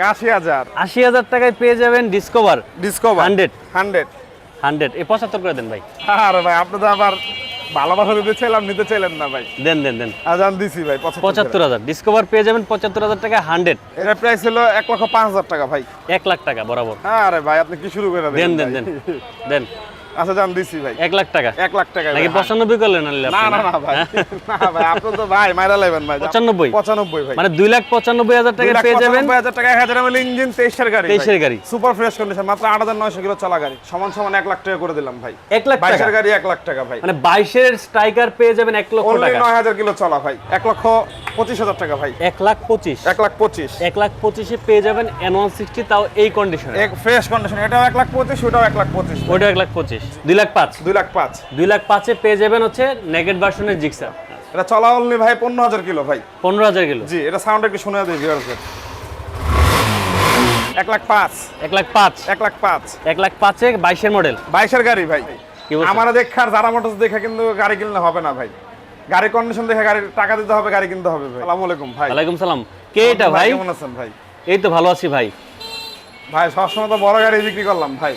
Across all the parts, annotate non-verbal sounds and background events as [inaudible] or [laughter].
আশি হাজার। আশি হাজার টাকায় পেয়ে যাবেন ডিসকভার ডিসকভার 100 হান্ড্রেড। হান্ড্রেড। এই পঁচাত্তর করে দেন ভাই। আরে ভাই আপনি তো আবার ভালোবাসা দিতে চাইলাম নিতে চাইলেন না ভাই। দেন দেন দেন। আজান দিছি ভাই পঁচাত্তর হাজার। ডিসকভার পেয়ে যাবেন পঁচাত্তর হাজার টাকা হান্ড্রেড। এটার প্রাইস হলো এক লক্ষ পাঁচ হাজার টাকা ভাই। এক লাখ টাকা বরাবর। আরে ভাই আপনি কি শুরু করে দেন দেন দেন। দেন। আচ্ছা জান দিছি ভাই এক লাখ টাকা এক লাখ টাকা নাকি ভাই। পঁচানব্বই করলেন আনলে না না না ভাই না ভাই আপনি তো ভাই মাইরা লাইবেন ভাই পঁচানব্বই? পঁচানব্বই ভাই মানে দুই লাখ পঁচানব্বই হাজার টাকা পেয়ে যাবেন পঁচানব্বই হাজার টাকা এক হাজার এমএল ইঞ্জিন তেইশের গাড়ি তেইশের গাড়ি। সুপার ফ্রেশ কন্ডিশন মাত্র আট হাজার নয়শো কিলো চলা গাড়ি সমান সমান এক লাখ টাকা করে দিলাম ভাই এক লাখ টাকা বাইশের গাড়ি এক লাখ টাকা ভাই মানে বাইশের স্ট্রাইকার পেয়ে যাবেন এক লক্ষ অনলি টাকা নয় হাজার কিলো চলা ভাই এক লক্ষ পঁচিশ হাজার টাকা ভাই এক লাখ পঁচিশ এক লাখ পঁচিশ এক লাখ পঁচিশে পেয়ে যাবেন এন ওয়ান সিক্সটি তাও এই কন্ডিশনে এক ফ্রেশ কন্ডিশন এটাও এক লাখ পঁচিশ ওটাও এক লাখ পঁচিশ ওইটা এক লাখ পঁচিশ দুই লাখ পাঁচ। দুই লাখ পাঁচ। দুই লাখ পাঁচে পেয়ে যাবেন হচ্ছে নেগেট ভার্সনের জিক্সার। এটা চলা অনলি ভাই পনেরো হাজার কিলো ভাই। পনেরো হাজার কিলো। জি এটা সাউন্ড একটু শুনে দিই ভিউয়ার্সদের এক লাখ পাঁচ। এক লাখ পাঁচ। এক লাখ পাঁচ। এক লাখ পাঁচে বাইশের মডেল বাইশের গাড়ি ভাই? আমার দেখার যারা মোটরস দেখে কিন্তু গাড়ি কিনলে হবে না ভাই। গাড়ি কন্ডিশন দেখে গাড়ি টাকা দিতে হবে গাড়ি কিনতে হবে ভাই। আসসালামু আলাইকুম ভাই। ওয়ালাইকুম সালাম। কে এটা ভাই? কেমন আছেন ভাই? এই তো ভালো আছি ভাই। ভাই সবসময় তো বড় গাড়ি বিক্রি করলাম ভাই।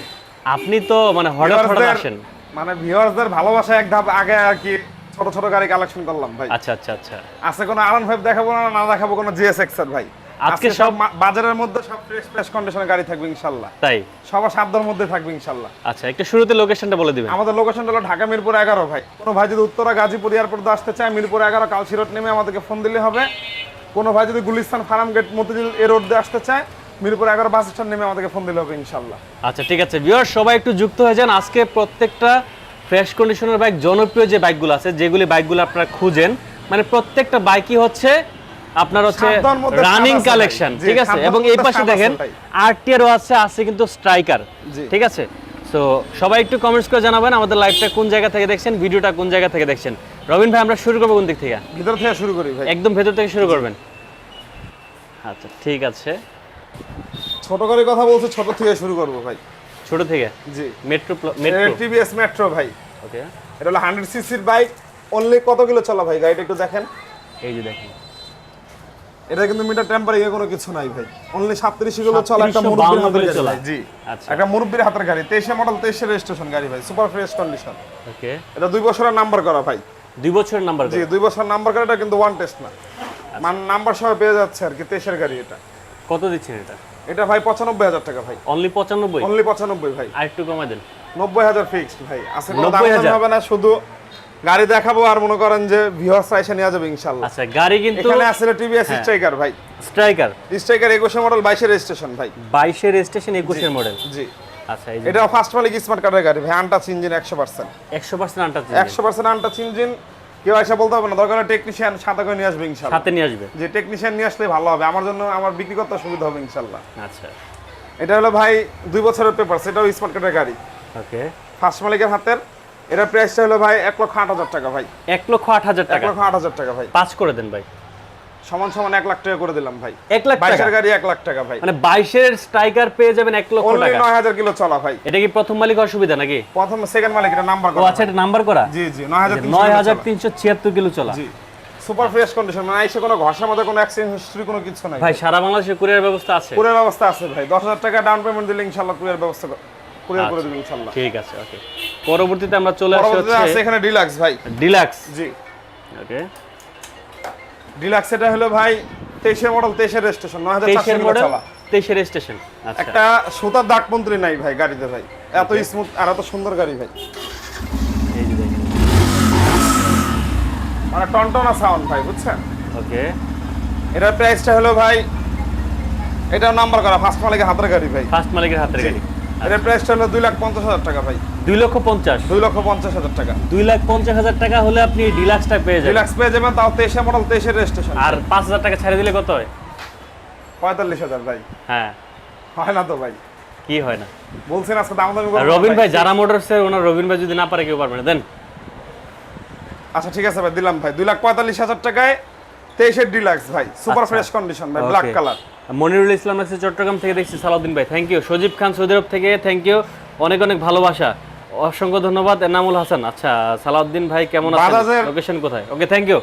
আপনি তো মানে হঠাৎ হঠাৎ আসেন। মানে ভিউয়ার্সদের ভালোবাসা এক ধাপ আগে আর কি ছোট ছোট গাড়ি কালেকশন করলাম ভাই। আচ্ছা আচ্ছা আচ্ছা। আজকে কোনো আরন ফাইভ দেখাবো না না দেখাবো কোনো জিএস এক্সার ভাই? আজকে সব বাজারের মধ্যে সব ফ্রেশ ফ্রেশ কন্ডিশনের গাড়ি থাকবে ইনশাল্লাহ। তাই? সবার সাধ্যের মধ্যে থাকবে ইনশাল্লাহ। আচ্ছা একটু শুরুতে লোকেশনটা বলে দিবেন। আমাদের লোকেশনটা হলো ঢাকা মিরপুর এগারো ভাই। কোনো ভাই যদি উত্তরা গাজীপুর এয়ারপোর্ট আসতে চায় মিরপুর এগারো কালসিরোড নেমে আমাদেরকে ফোন দিলে হবে। কোনো ভাই যদি গুলিস্তান ফার্ম গেট মতিঝিল এ রোড দিয়ে আসতে চায় মিরপুর এগারো বাস স্ট্যান্ড নেমে আমাদেরকে ফোন দিলে হবে ইনশাল্লাহ আচ্ছা ঠিক আছে। ভিউয়ার সবাই একটু যুক্ত হয়ে যান। আজকে প্রত্যেকটা ফ্রেশ কন্ডিশনের বাইক জনপ্রিয় যে বাইকগুলো আছে যেগুলি বাইকগুলো আপনারা খুঁজেন মানে প্রত্যেকটা বাইকই হচ্ছে আপনার হচ্ছে রানিং কালেকশন ঠিক আছে? এবং এই পাশে দেখেন। আরটিআরও আছে আছে কিন্তু স্ট্রাইকার ঠিক আছে? তো সবাই একটু কমেন্টস করে জানাবেন আমাদের লাইভটা কোন জায়গা থেকে দেখছেন ভিডিওটা কোন জায়গা থেকে দেখছেন। রবিন ভাই আমরা শুরু করব কোন দিক থেকে? ভিতর থেকে শুরু করি ভাই। একদম ভেতর থেকে শুরু করবেন। আচ্ছা ঠিক আছে। ছোট গাড়ির কথা বলছি ছোট থেকে শুরু করব ভাই। ছোট থেকে? জি। মেট্রো মেট্রো টিভিএস মেট্রো ভাই। ওকে এটা হলো হান্ড্রেড সিসির বাইক অনলি কত কিলো চলা ভাই? গাড়িটা একটু দেখেন। এই যে দেখেন। এটা কিন্তু মিটার টেম্পারিং এ কোনো কিছু নাই ভাই। অনলি সাতত্রিশ কিলো চলা একটা 3752 মুরব্বীর হাতের গাড়ি চলা। জি। আচ্ছা। একটা মুরব্বীর হাতের গাড়ি তেইশে মডেল তেইশে রেজিস্ট্রেশন গাড়ি ভাই সুপার ফ্রেশ কন্ডিশন ওকে এটা দুই বছরের নাম্বার করা ভাই। দুই বছরের নাম্বার জি দুই বছর নাম্বার করা এটা কিন্তু ওয়ান টেস্ট না। মান নাম্বার সহ পেয়ে যাচ্ছে আর কি তেইশের গাড়ি এটা। কত দিচ্ছেন এটা? এটা ভাই পঁচানব্বই হাজার টাকা ভাই। অনলি পঁচানব্বই? অনলি পঁচানব্বই ভাই। আর একটু কমাই দেন। নব্বই হাজার ফিক্সড ভাই। আছে দাম হবে না শুধু গাড়ি দেখাবো আর মনে করেন যে ভিউয়ার্স এসে নিয়ে যাবে ইনশাল্লাহ। আচ্ছা গাড়ি কিন্তু এখানে আছে টিভিএস স্ট্রাইকার ভাই। স্ট্রাইকার স্ট্রাইকার একুশে মডেল বাইশের রেজিস্ট্রেশন ভাই। বাইশের স্টেশন একুশের মডেল জি। আচ্ছা এই যে এটা ফার্স্ট মালিক স্মার্ট কার্ডের গাড়ি ভাই আনটাচ ইঞ্জিন একশো পার্সেন্ট একশো পার্সেন্ট আনটাচ একশো পার্সেন্ট আনটাচ ইঞ্জিন কেউ এসে বলতে হবে না দরকার টেকনিশিয়ান সাথে করে নিয়ে আসবে ইনশাল্লাহ। সাথে নিয়ে আসবে? যে টেকনিশিয়ান নিয়ে আসলে ভালো হবে। আমার জন্য আমার বিক্রি করতে সুবিধা হবে ইনশাল্লাহ। আচ্ছা। এটা হলো ভাই দুই বছরের পেপার সেটাও স্মার্ট কার্ডের গাড়ি। ওকে। ফার্স্ট মালিকের হাতের। এটার প্রাইসটা হলো ভাই এক লক্ষ আট হাজার টাকা ভাই। এক লক্ষ আট হাজার এক লক্ষ আট হাজার টাকা ভাই। পাঁচ করে দেন ভাই। সমান সমান এক লাখ টাকা করে দিলাম ভাই। এক লাখ বাইশের গাড়ি এক লাখ টাকা ভাই। মানে বাইশের স্ট্রাইকার পেয়ে যাবেন এক লক্ষ টাকা। নয় হাজার কিলো চলা ভাই। এটা কি প্রথম মালিক অসুবিধা নাকি? প্রথম সেকেন্ড মালিক এটা নাম্বার করা আচ্ছা এটা নাম্বার করা? জি জি নয় হাজার নয় হাজার তিনশো ছিয়াত্তর কিলো চলা। জি। সুপার ফ্রেশ কন্ডিশন মানে এসে কোনো ঘষার মধ্যে কোনো অ্যাক্সিডেন্ট হিস্ট্রি কোনো কিছু নাই। ভাই সারা বাংলাদেশে কুরিয়ার ব্যবস্থা আছে। কুরিয়ার ব্যবস্থা আছে ভাই। দশ হাজার টাকা ডাউন পেমেন্ট দিলে কুরিয়ার ব্যবস্থা কুরিয়ার করে দেবে ইনশাল্লাহ ঠিক আছে ওকে পরবর্তীতে আমরা চলে আসি হচ্ছে এখানে ডিলাক্স ভাই। ডিলাক্স জি। ওকে ডিলাক্স এটা হলো ভাই তেইশের মডেল তেইশের রেজিস্ট্রেশন নয় হাজার তেইশের মডেল তেইশের আচ্ছা। একটা সুতার দাগ মন্ত্রী নাই ভাই গাড়িতে ভাই। এত স্মুথ আর এত সুন্দর গাড়ি ভাই। মানে টনটনা সাউন্ড ভাই বুঝছেন? ওকে এটার প্রাইসটা হলো ভাই এটাও নাম্বার করা ফার্স্ট মালিকের হাতের গাড়ি ভাই। ফার্স্ট মালিকের হাতের গাড়ি। এটার প্রাইসটা হলো দুই লাখ পঞ্চাশ হাজার টাকা ভাই। দুই লক্ষ পঞ্চাশ? দুই লক্ষ পঞ্চাশ হাজার টাকা। দুই লাখ পঞ্চাশ হাজার টাকা হলে আপনি ডিলাক্সটা পেয়ে যাবেন। ডিলাক্স পেয়ে যাবেন তাও তেইশে মডেল তেইশের রেজিস্ট্রেশন আর পাঁচ হাজার টাকা ছাড়ে দিলে কত হয়? পঁয়তাল্লিশ হাজার ভাই। হ্যাঁ। হয় না তো ভাই। কি হয় না? বলছেন আজকে দাম দামি রবিন ভাই। যারা মোটরসের ওনার রবিন ভাই যদি না পারে কেউ পারবে না। দেন। আচ্ছা ঠিক আছে ভাই দিলাম ভাই। দুই লাখ পঁয়তাল্লিশ হাজার টাকায় তেইশের ডিলাক্স ভাই। সুপার। ফ্রেশ কন্ডিশন ভাই ব্ল্যাক কালার মনিরুল ইসলাম আছে চট্টগ্রাম থেকে দেখছি সালাউদ্দিন ভাই। Thank you Sajib Khan Saudi Arab থেকে থ্যাংক ইউ অনেক অনেক ভালোবাসা। অসংখ্য ধন্যবাদ এনামুল হাসান। আচ্ছা সালাউদ্দিন ভাই কেমন আছেন? লোকেশন কোথায়? Okay thank you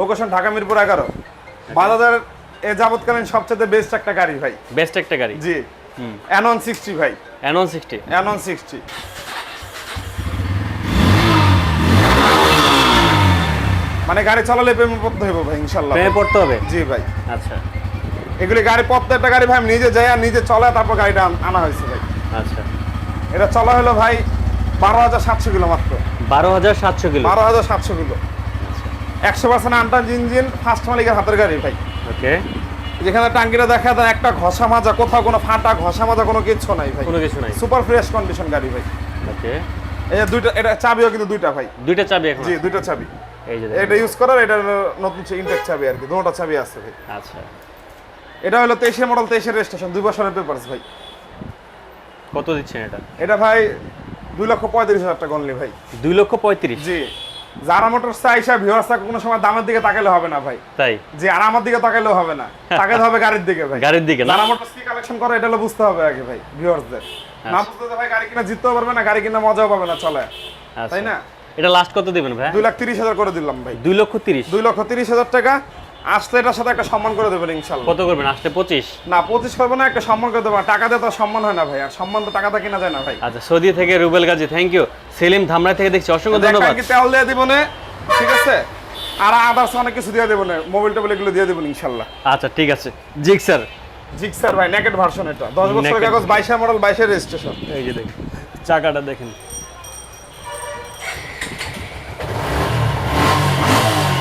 location Dhaka Mirpur এগারো। বাজারের এ যাবৎকালীন সবচেয়ে বেস্ট একটা গাড়ি ভাই। বেস্ট একটা গাড়ি? জি। অ্যানন সিক্সটি ভাই। N one sixty N one sixty মানে গাড়ি চালালে প্রেমে পড়তে হবে ভাই ইনশাল্লাহ প্রেমে পড়তে হবে? জি ভাই। আচ্ছা। এগুলি গাড়ি প্রত্যেকটা গাড়ি ভাই নিজে যাই আর নিজে চলে তারপর গাড়িটা আনা হয়েছে ভাই। আচ্ছা। এটা চলা হলো ভাই বারো হাজার সাতশো কিলো মাত্র। বারো হাজার সাতশো কিলো? বারো হাজার সাতশো কিলো। একশো পার্সেন্ট আনটান ইঞ্জিন ফার্স্ট মালিকের হাতের গাড়ি ভাই। ওকে। যেখানে টাঙ্কিটা দেখা যায় একটা ঘষা মাজা কোথাও কোনো ফাটা ঘষা মাজা কোনো কিছু নাই ভাই। কোনো কিছু নাই। সুপার ফ্রেশ কন্ডিশন গাড়ি ভাই। ওকে। এই দুইটা এটা চাবিও কিন্তু দুইটা ভাই। দুইটা চাবি এখন জি দুইটা চাবি। এই যে এটা ইউজ করার এটা হলো নতুন ইনটেক চাবি আর কি দুটোটা চাবি আছে ভাই। আচ্ছা। এটা হলো তেইশের মডেল তেইশের রেজিস্ট্রেশন দুই বছরের পেপারস ভাই। কত দিচ্ছেন এটা? এটা ভাই দুই লক্ষ পঁয়ত্রিশ হাজার টাকা অনলি ভাই। দুই লক্ষ পঁয়ত্রিশ? জি। যারা মোটরস চাইসা ভিউয়ার্স কোনো সময় দামের দিকে তাকালে হবে না ভাই। তাই? জি আর আমার দিকে তাকালেও হবে না। [laughs] তাকাতে হবে গাড়ির দিকে ভাই। গাড়ির দিকে যারা মোটরস কি কালেকশন করে এটা হলো বুঝতে হবে আগে ভাই ভিউয়ার্সদের না বুঝতে তো ভাই গাড়ি কিনা জিততেও পারবে না গাড়ি কিনা মজাও পাবে না চলে। আচ্ছা। তাই না? এটা লাস্ট কত দিবেন ভাই? দুই লাখ তিরিশ হাজার করে দিলাম ভাই। দুই লক্ষ তিরিশ? দুই লক্ষ তিরিশ হাজার টাকা। আসলে এটার সাথে একটা সম্মান করে দেবেন ইনশাল্লাহ কত করবেন? আসলে পঁচিশ? না পঁচিশ করব না একটা সম্মান করে দেবো টাকা দিয়ে তো সম্মান হয় না ভাই আর সম্মান তো টাকাতে কিনা যায় না ভাই। আচ্ছা সৌদি থেকে রুবেল গাজী থ্যাংক ইউ সেলিম ধামরাই থেকে দেখছি অসংখ্য ধন্যবাদ। তেল দিয়ে দিব ঠিক আছে? আর আদার্স অনেক কিছু দিয়ে দেবো না মোবাইল টোবাইল এগুলো দিয়ে দেবো ইনশাল্লাহ আচ্ছা ঠিক আছে। জিক স্যার। জিক্সার ভাই নেকেট ভার্সন এটা। দশ বছরের Naked। কাগজ বাইশের মডেল বাইশের রেজিস্ট্রেশন এই যে দেখুন চাকাটা দেখেন।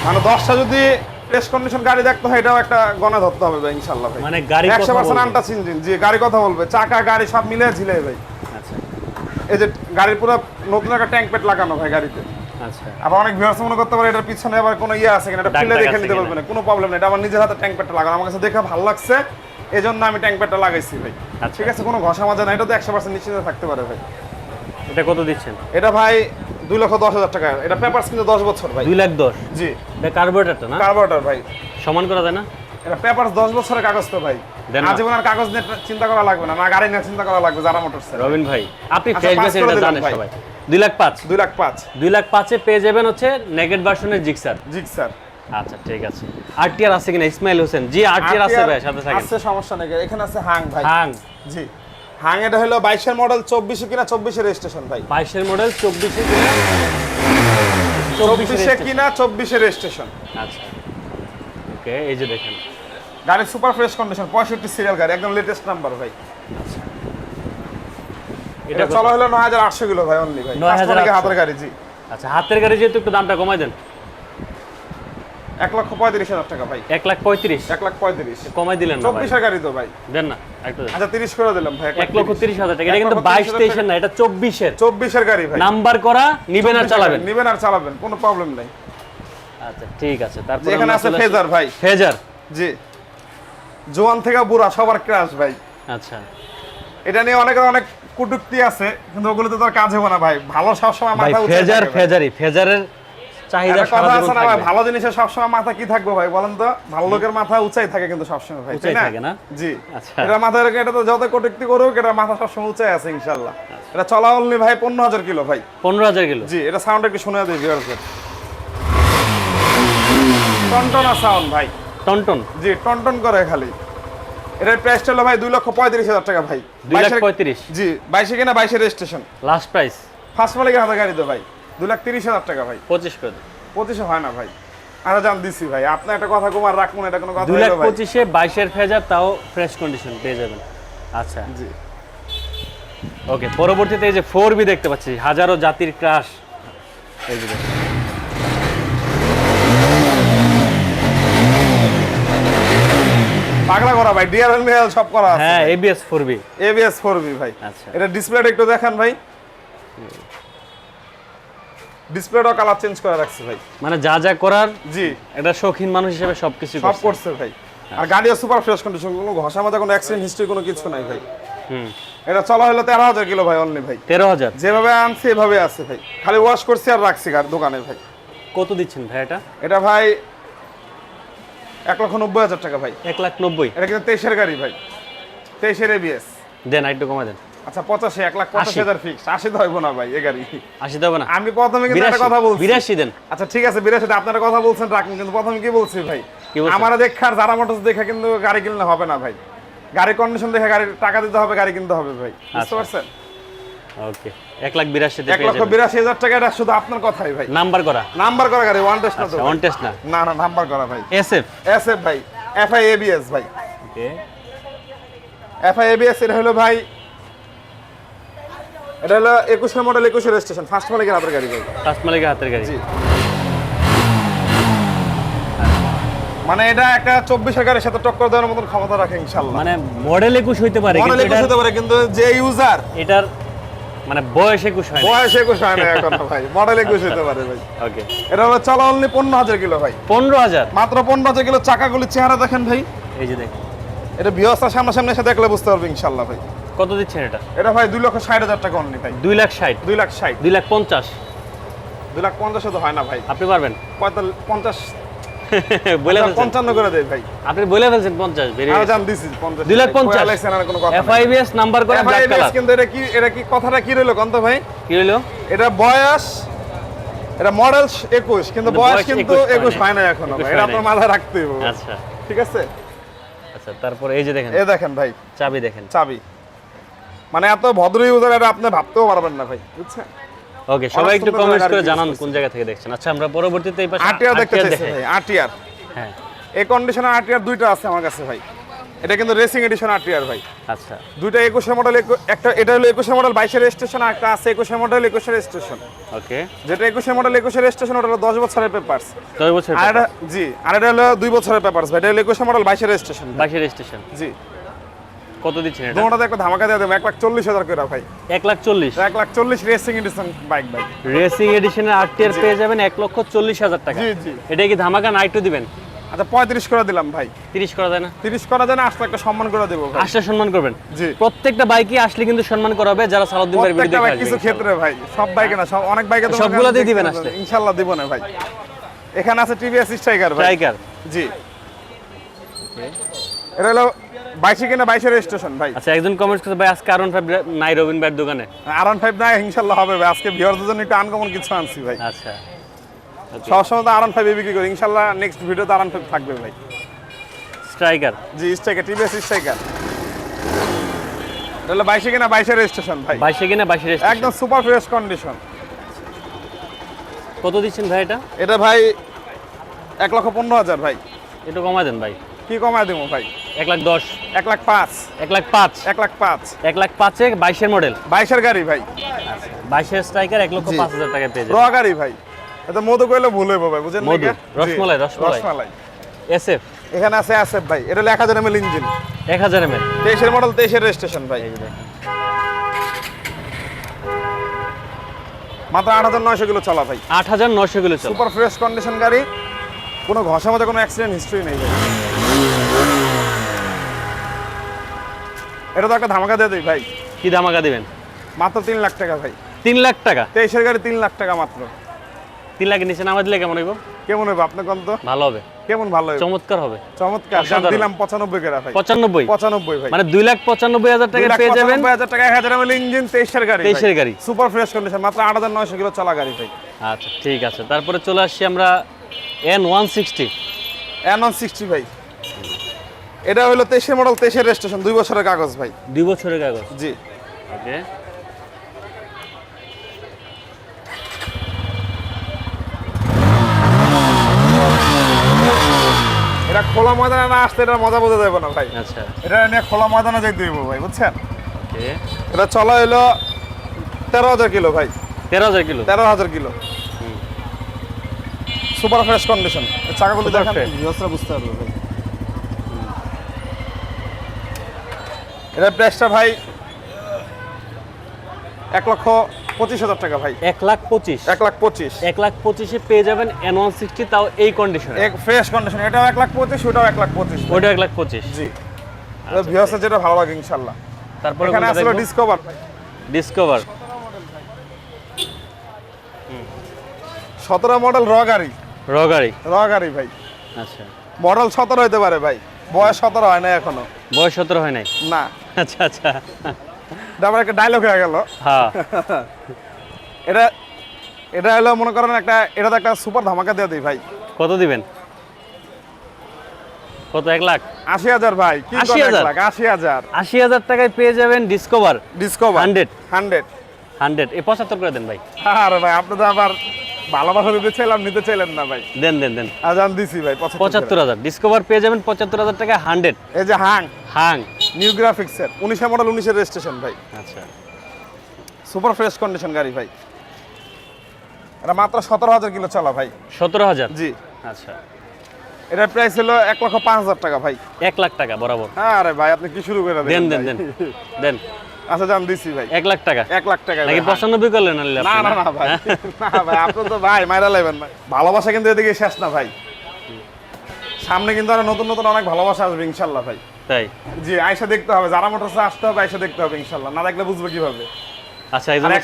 মানে দশটা যদি ফ্রেশ কন্ডিশন গাড়ি দেখতে হয় এটাও একটা গণে ধরতে হবে ভাই ইনশাল্লাহ ভাই। মানে গাড়ি কথা একশো পার্সেন্ট বলবে। আনটাচ ইঞ্জিন জি গাড়ি কথা বলবে। চাকা গাড়ি সব মিলে ঝিলে ভাই। আচ্ছা। এই যে গাড়ির পুরো নতুন একটা ট্যাঙ্ক পেট লাগানো ভাই গাড়িতে। আচ্ছা। আবার অনেক ভিউয়ার্স মনে করতে পারে এটার পিছনে আবার কোনো ইয়ে আছে কিনা এটা দাগ দেখে নিতে পারবে না কোনো প্রবলেম নেই। এটা আমার নিজের হাতে ট্যাঙ্ক পেটটা লাগানো আমার কাছে দেখে ভালো লাগছে। এই জন্য আমি ট্যাঙ্ক পেটটা লাগাইছি ভাই। আচ্ছা। ঠিক আছে কোনো ঘষা মাজা না এটা তো একশো পার্সেন্ট নিশ্চিন্ত থাকতে পারে ভাই। এটা কত দিচ্ছেন? এটা ভাই দুই লক্ষ দশ হাজার টাকা। এটা পেপারস কিন্তু দশ বছর ভাই। দুই লাখ দশ? জি। এটা কার্বোরেটারটা না? কার্বোরেটর ভাই। সমান করা যায় না? এটা পেপারস দশ বছরের কাগজ তো ভাই। আজীবন আর কাগজ নিয়ে চিন্তা করা লাগবে না না গাড়ি নিয়ে চিন্তা করা লাগবে যারা মোটরস রবিন ভাই আপনি আচ্ছা, ফ্রেশ বেসে এটা জানেন। সবাই। দুই লাখ পাঁচ? দুই লাখ পাঁচ। দুই লাখ পাঁচে পেয়ে যাবেন হচ্ছে নেগেট ভার্সনের জিক্সার জিগ স্যার আচ্ছা ঠিক আছে। আরটিআর আছে কিনা? ইসমাইল হোসেন জি আরটিআর আছে ভাই সাথে থাকেন। আছে সমস্যা নেই। এখানে আছে হাং ভাই। হাং জি। হাং এটা হলো বাইশের মডেল চব্বিশে কিনা চব্বিশের রেজিস্ট্রেশন ভাই। বাইশের মডেল চব্বিশে কিনা? চব্বিশে কিনা চব্বিশের রেজিস্ট্রেশন আচ্ছা। ওকে এই যে দেখেন। গাড়ি সুপার ফ্রেশ কন্ডিশন পঁয়ষট্টি সিরিয়াল গাড়ি একদম লেটেস্ট নাম্বার ভাই। এটা এটা চলা হলো নয় হাজার আটশো কিলো ভাই অনলি ভাই। 9,800 কাস্টমারকে হাতের গাড়ি জি। আচ্ছা হাতের গাড়ি যেহেতু একটু দামটা কমাই দেন। এক লক্ষ পঁয়ত্রিশ হাজার টাকা ভাই। এক লাখ পঁয়ত্রিশ? এক লাখ পঁয়ত্রিশ। কমাই দিলেন চব্বিশের গাড়ি তো ভাই। দেন না আচ্ছা তিরিশ করে দিলাম ভাই এক লক্ষ তিরিশ। হাজার টাকা। এটা কিন্তু বাইশ তেইশের না এটা চব্বিশের। চব্বিশের গাড়ি ভাই। নাম্বার করা নিবেন আর চালাবেন। নিবেন আর চালাবেন কোনো প্রবলেম নেই। আচ্ছা ঠিক আছে তারপর এখানে আছে ফেজার ভাই। ফেজার? জি। জোয়ান থেকে বুড়া সবার ক্রাশ ভাই। আচ্ছা। এটা নিয়ে অনেক অনেক কুটুক্তি আছে কিন্তু ওগুলোতে তো কাজ হবে না ভাই। ভালো সবসময় মাথা ফেজার ফেজারি ফেজারের চাহিদা সারা জীবন থাকবে। ভালো জিনিসের সবসময় মাথা কি থাকবে ভাই বলেন তো? ভালো লোকের মাথা উঁচাই থাকে কিন্তু সবসময় ভাই উঁচাই থাকে না? জি। আচ্ছা। এটা রেখে এটা তো যত কটুক্তি করুক এটা মাথা সবসময় উঁচাই আছে ইনশাল্লাহ আচ্ছা। এটা চলা অনলি ভাই পনেরো হাজার কিলো ভাই। পনেরো হাজার কিলো? জি এটা সাউন্ড একটু শুনে দিই ভিউয়ারদের টনটনা সাউন্ড ভাই। টনটন? জি টনটন করে খালি। এটার প্রাইসটা হলো ভাই দুই লক্ষ পঁয়ত্রিশ হাজার টাকা ভাই। দুই লাখ পঁয়ত্রিশ? জি বাইশে কিনা বাইশের রেজিস্ট্রেশন লাস্ট প্রাইস ফার্স্ট মালিকের হাতে গাড়ি তো ভাই। দুই লাখ তিরিশ হাজার টাকা ভাই। পঁচিশ করে। পঁচিশে হয় না ভাই। আরে জান দিছি ভাই। আপনি একটা কথা কুমার রাখুন এটা কোনো কথা দুই লাখ পঁচিশে বাইশের ফেজার তাও ফ্রেশ কন্ডিশন পেয়ে যাবেন। আচ্ছা। জি। ওকে পরবর্তীতে এই যে ফোর বি দেখতে পাচ্ছি হাজারো জাতির ক্রাশ এই যে পাগলা করা ভাই ডিআরএল সব করা আছে হ্যাঁ ABS four B ABS four B ভাই। আচ্ছা। এটা ডিসপ্লেটা একটু দেখান ভাই। ডিসপ্লেটাও কালার চেঞ্জ করে রাখছে ভাই। মানে যা যা করার জি। একটা শৌখিন মানুষ হিসেবে সবকিছু সব করছে। ভাই। আর গাড়িও সুপার ফ্রেশ কন্ডিশন কোনো ঘষা মাজা কোনো অ্যাক্সিডেন্ট হিস্ট্রি কোনো কিছু নাই ভাই। হুম। এটা চলা হলো তেরো হাজার কিলো ভাই অনলি ভাই। তেরো হাজার? যেভাবে আনছি এভাবে আছে ভাই। খালি ওয়াশ করছি আর রাখছি গাড়ি দোকানে ভাই। কত দিচ্ছেন ভাই এটা? এটা ভাই এক লক্ষ নব্বই হাজার টাকা ভাই। এক লাখ নব্বই। এটা কিন্তু তেইশের গাড়ি ভাই। তেইশের এবিএস দেন একটু কমা দেন। আচ্ছা পঁচাশি এক লাখ পঁচাশি আশি। হাজার ফিক্স আশি তো হইব না ভাই এ গাড়ি। আশি দেবো না। আমি প্রথমে কিন্তু একটা কথা বিরাশি বলছি। বিরাশি দেন। আচ্ছা ঠিক আছে বিরাশিতে আপনারা কথা বলছেন রাখুন কিন্তু প্রথমে কি বলছি ভাই? আমার দেখে আর যারা মোটরস দেখে কিন্তু গাড়ি কিনলে হবে না ভাই। গাড়ি কন্ডিশন দেখে গাড়ি টাকা দিতে হবে গাড়ি কিনতে হবে ভাই। বুঝতে আচ্ছা। পারছেন? ওকে এক লাখ বিরাশিতে এক লক্ষ বিরাশি হাজার টাকা এটা শুধু আপনার কথাই ভাই। নাম্বার করা? নাম্বার করা গাড়ি ওয়ান টেস্ট না তো আচ্ছা ভাই। অন টেস্ট না? না না নাম্বার করা ভাই। এস এফ এস এফ ভাই এফ আই এবিএস ভাই। ওকে। এফ আই এবিএস এটা হলো ভাই এটা হলো একুশের মডেল একুশের রেজিস্ট্রেশন ফার্স্ট মালিকের হাতের গাড়ি ভাই। ফার্স্ট মালিকের হাতের গাড়ি। মানে এটা একটা চব্বিশের গাড়ির সাথে টক্কর দেওয়ার মতন ক্ষমতা রাখে ইনশাল্লাহ মানে মডেল একুশ হইতে পারে মডেল একুশ হতে পারে কিন্তু যে ইউজার এটার মানে বয়স একুশ হয় বয়স একুশ হয় না এখন ভাই। মডেল একুশ হতে পারে ভাই। ওকে এটা হলো চলা অনলি পনেরো হাজার কিলো ভাই। পনেরো হাজার? মাত্র পনেরো হাজার কিলো চাকাগুলির চেহারা দেখেন ভাই। এই যে দেখুন। এটা বিহস্তার সামনাসামনি এসে দেখলে বুঝতে পারবে ইনশাল্লাহ ভাই। কত দিচ্ছেন এটা? এটা ভাই দুই লক্ষ ষাট হাজার টাকা অনলি ভাই। দুই লাখ ষাট। দুই লাখ ষাট। দুই লাখ পঞ্চাশ। দুই লাখ পঞ্চাশ তো হয় না ভাই। আপনি পারবেন? পঞ্চাশ। [laughs] বলে পঞ্চান্ন করে দেয় ভাই। আপনি বলে ফেলছেন পঞ্চাশ। দিছি পঞ্চাশ। দুই লাখ পঞ্চাশ। কই আলাইছেন কোনো কথা F I B S number করা কিন্তু এটা কি এটা কি কথাটা কি রইল কন্ত ভাই? কি হলো এটা বয়স এটা মডেল একুশ কিন্তু বয়স কিন্তু 21 একুশ হয় হয় না এখনও 21 ভাই। এটা আপনার। মাথায় রাখতে হবে আচ্ছা। ঠিক আছে? আচ্ছা তারপর এই যে দেখেন। এ দেখেন ভাই। চাবি দেখেন। চাবি। মানে এত ভদ্র ইউজার এটা আপনি ভাবতেও পারবেন না ভাই বুঝছেন? ওকে সবাই একটু কমেন্টস করে জানান কোন জায়গা থেকে দেখছেন। আচ্ছা আমরা পরবর্তীতে এই পাশে আরটিআর দেখতে চাইছে। ভাই আরটিআর হ্যাঁ। এই কন্ডিশনের আরটিআর দুইটা আছে আমার কাছে ভাই। এটা কিন্তু রেসিং এডিশন আরটিআর ভাই। আচ্ছা। দুইটা একুশের মডেল একটা এটা হলো একুশের মডেল বাইশের রেজিস্ট্রেশন আর একটা আছে একুশের মডেল একুশের রেজিস্ট্রেশন ওকে যেটা একুশের মডেল একুশের রেজিস্ট্রেশন ওটা হলো দশ বছরের পেপার্স দশ বছর আর এটা জি আর এটা হলো দুই বছরের পেপার্স ভাই। এটা হলো একুশের মডেল বাইশের রেজিস্ট্রেশন বাসের স্টেশন জি। কত দিচ্ছেন এটা? দুটাতে একটা ধামাকা দিয়ে দেবো এক লাখ চল্লিশ হাজার করে ভাই। এক লাখ চল্লিশ? এক লাখ চল্লিশ রেসিং এডিশন বাইক ভাই রেসিং এডিশনের আরটিআর পেয়ে যাবেন এক লক্ষ চল্লিশ হাজার টাকা। জি, জি। এটা কি ধামাকা নাইটও দিবেন? আচ্ছা পঁয়ত্রিশ করে দিলাম ভাই। তিরিশ করা যায় না? তিরিশ করা যায় না আসলে একটা সম্মান করে দেবো আসলে সম্মান করবেন? জি। প্রত্যেকটা বাইকে আসলে কিন্তু সম্মান করা হবে যারা সালাউদ্দিন ভাইয়ের ভিডিও দেখে কিছু ক্ষেত্রে ভাই সব বাইকে না সব অনেক বাইকে তো সবগুলোতেই দিবেন আসলে। ইনশাল্লাহ দিব না ভাই। এখানে আছে টিভিএস স্ট্রাইকার ভাই। স্ট্রাইকার জি। এটা হলো বাইশে কিনা বাইশের রেজিস্ট্রেশন ভাই। আচ্ছা একজন কমেন্টস করছে ভাই আজকে আরন ফাইভ নাই রবিন ভাইয়ের দোকানে। আর ওয়ান ফাইভ নাই ইনশাল্লাহ হবে ভাই। আজকে ভিওরদের জন্য একটু আনকমন কিছু আনছি ভাই। আচ্ছা. সবসময় তো আর ওয়ান ফাইভ বিক্রি করি। ইনশাল্লাহ নেক্সট ভিডিওতে আর ওয়ান ফাইভ থাকবে ভাই। স্ট্রাইকার জি স্ট্রাইকার টিভিএস স্ট্রাইকার এটা হলো বাইশে কিনা বাইশের রেজিস্ট্রেশন ভাই। বাইশে কিনা বাইশে একদম সুপার ফ্রেশ কন্ডিশন কত দিচ্ছেন ভাই এটা? এটা ভাই এক লক্ষ পনেরো হাজার ভাই। একটু কমায় দেন ভাই। কি কমায় দেবো ভাই? এক লাখ দশ। এক লাখ পাঁচ। এক লাখ পাঁচ। এক লাখ পাঁচ। এক লাখ পাঁচে বাইশের মডেল বাইশের গাড়ি ভাই। বাইশের স্ট্রাইকার এক লক্ষ পাঁচ হাজার টাকা পেয়ে র যাবেন গাড়ি ভাই। এটা মধু কইলে ভুল হইব ভাই বুঝেন মধু, রসমালাই, রসমালাই। রসমালাই। এস এফ এখানে আছে আসেফ ভাই এটা লেখা যায় এমএল ইঞ্জিন। এক হাজার এম এল তেইশের মডেল তেইশের রেজিস্ট্রেশন ভাই। মাত্র আট হাজার নয়শো কিলো চলা ভাই। আট হাজার নশো কিলো চল। সুপার ফ্রেশ কন্ডিশন গাড়ি। কোনো ঘষা মধ্যে কোনো অ্যাক্সিডেন্ট হিস্ট্রি নেই ভাই। এটা তো একটা ধামাকা দিয়ে দিই ভাই। কি দামাকা দিবেন? মাত্র তিন লাখ টাকা ভাই। তিন লাখ টাকা? তেইশের গাড়ি তিন লাখ টাকা মাত্র। তিন লাখের নিচে নামা দিলে কেমন হইব? কেমন হবে আপনার কম ভালো হবে। কেমন ভালো হবে চমৎকার হবে। চমৎকার। দাম দিলাম পঁচানব্বই করে ভাই। মানে দুই লাখ পঁচানব্বই হাজার টাকা পেয়ে যাবেন? হাজার টাকা এক হাজার এমএল ইঞ্জিন তেইশের গাড়ি 23 এর গাড়ি। সুপার ফ্রেশ কন্ডিশন মাত্র আট হাজার নয়শো কিলো চলা গাড়ি ভাই। আচ্ছা ঠিক আছে। তারপরে চলে আসছি আমরা N one sixty N one sixty ভাই। এটা হলো তেইশের মডেল তেইশের রেজিস্ট্রেশন দুই বছরের কাগজ ভাই। দুই বছরের কাগজ? জি। ওকে এটা খোলা ময়দানে না আসতে এটা মজা বোঝা যাবে না ভাই। আচ্ছা। এটা নিয়ে খোলা ময়দানে যাই দিব ভাই বুঝছেন? ওকে এটা চলা হলো তেরো হাজার কিলো ভাই। তেরো হাজার কিলো? তেরো হাজার কিলো। সুপার ফ্রেশ কন্ডিশন চাকাগুলো দেখেন। বুঝতে পারবে ভাই। এটা প্রাইসটা ভাই এক লক্ষ পঁচিশ হাজার টাকা ভাই। এক লাখ পঁচিশ। এক লাখ পঁচিশ। এক লাখ পঁচিশে পেয়ে যাবেন এন ওয়ান সিক্সটি তাও এই কন্ডিশনে এক ফ্রেশ কন্ডিশন এটাও এক লাখ পঁচিশ ওটাও এক লাখ পঁচিশ ওইটা এক লাখ পঁচিশ। জি। ভিউয়ার্সের যেটা ভালো লাগে ইনশাল্লাহ তারপরে এখানে আসলে ডিসকভার ডিসকভার সতেরো মডেল র গাড়ি। র গাড়ি। র গাড়ি ভাই। আচ্ছা। মডেল সতেরো হতে পারে ভাই। বয়স সতেরো হয় না এখনও। বয়স সতেরো হয় নাই? না। আচ্ছা আচ্ছা। এটা একটা ডায়লগ হয়ে গেল। হ্যাঁ। এটা এটা হলো মনে করেন একটা এটা তো একটা সুপার ধামাকা দিয়ে দিই ভাই। কত দিবেন? কত এক লাখ? আশি হাজার ভাই কি 80,000? লাখ? আশি হাজার। আশি হাজার টাকায় পেয়ে যাবেন ডিসকভার ডিসকভার 100 হান্ড্রেড হান্ড্রেড এ পঁচাত্তর করে দেন ভাই। আরে ভাই আপনি তো আবার ভালোবাসা দিতে চাইলাম নিতে চাইলেন না ভাই। দেন দেন দেন। আজান দিছি ভাই পঁচাত্তর হাজার। ডিসকভার পেয়ে যাবেন পঁচাত্তর হাজার টাকা হান্ড্রেড এই যে হাং। হাং। নিউ গ্রাফিক্সের উনিশের মডেল উনিশের রেজিস্ট্রেশন ভাই। আচ্ছা। সুপার ফ্রেশ কন্ডিশন গাড়ি ভাই। এটা মাত্র সতেরো হাজার কিলো চলা ভাই। সতেরো হাজার? জি। আচ্ছা। এটার প্রাইস হলো এক লক্ষ পাঁচ হাজার টাকা ভাই। এক লাখ টাকা বরাবর। হ্যাঁ আরে ভাই আপনি কি শুরু করে দেন দেন দেন। দেন। আচ্ছা জান দিছি ভাই। এক লাখ টাকা? এক লাখ টাকা নাকি ভাই। পঁচানব্বই করলেন আনলে না না না ভাই। না ভাই আপনি তো ভাই মাইরা লাইবেন ভাই। ভালোবাসা কিন্তু এদিকে শেষ না ভাই। সামনে কিন্তু আরও নতুন নতুন অনেক ভালোবাসা আসবে ইনশাল্লাহ ভাই। তাই? জি আয়সা দেখতে হবে। যারা মোটরসে আসতে হবে আয়সা দেখতে হবে ইনশাল্লাহ। না দেখলে বুঝবে কীভাবে। আচ্ছা এই জন্য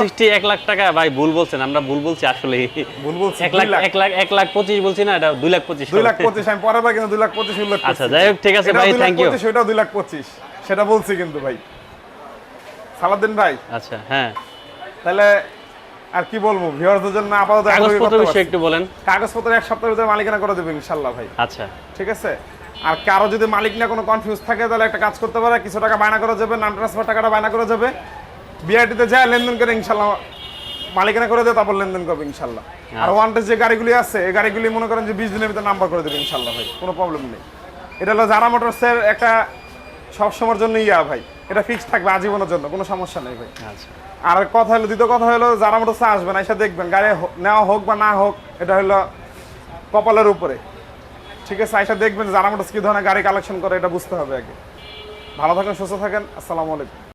সিক্সটি এক লাখ টাকা ভাই ভুল বলছেন আমরা ভুল বলছি আসলে ভুল বলছি এক লাখ লাখ। এক লাখ এক লাখ পঁচিশ বলছি না এটা দুই লাখ পঁচিশ। দুই লাখ পঁচিশ আমি বার কিন্তু দুই লাখ পঁচিশ উল্লেখ আচ্ছা, যাই হোক, ঠিক আছে ভাই. পঁচিশ, ওটাও দুই লাখ পঁচিশ। সেটা বলছি কিন্তু ভাই। সালাদিন ভাই? আচ্ছা হ্যাঁ। তাহলে আর কি বলব ভিউয়ারদের জন্য আপাতত কাগজপত্র বিষয়ে একটু বলেন। কাগজপত্র এক সপ্তাহের ভিতরে মালিকানা করে দেবে ইনশাল্লাহ ভাই। আচ্ছা। ঠিক আছে? আর কারও যদি মালিক না কোনো কনফিউজ থাকে তাহলে একটা কাজ করতে পারে কিছু টাকা বায়না করা যাবে নাম ট্রান্সফার টাকাটা বায়না করা যাবে। বিআরটিতে যায় লেনদেন করে ইনশাল্লাহ মালিকানা করে দেয় তারপর লেনদেন করবে ইনশাল্লাহ আর ওয়ান যে গাড়িগুলি আছে এই গাড়িগুলি মনে করেন যে বিশ দিনের ভিতরে নাম্বার করে দেবে ইনশাল্লাহ ভাই কোনো প্রবলেম নেই। এটা হলো জারা মোটরসের একটা সবসময়ের জন্য ইয়া ভাই। এটা ফিক্স থাকবে আজীবনের জন্য কোনো সমস্যা নেই ভাই। আচ্ছা। আর কথা হলো দ্বিতীয় কথা হলো যারা মোটরসে না এসে দেখবেন গাড়ি নেওয়া হোক বা না হোক এটা হলো কপালের উপরে। ঠিক আছে? আইসা দেখবেন যারা মোটরস কি ধরনের গাড়ি কালেকশন করে এটা বুঝতে হবে আগে। ভালো থাকেন সুস্থ থাকেন আসসালামু আলাইকুম।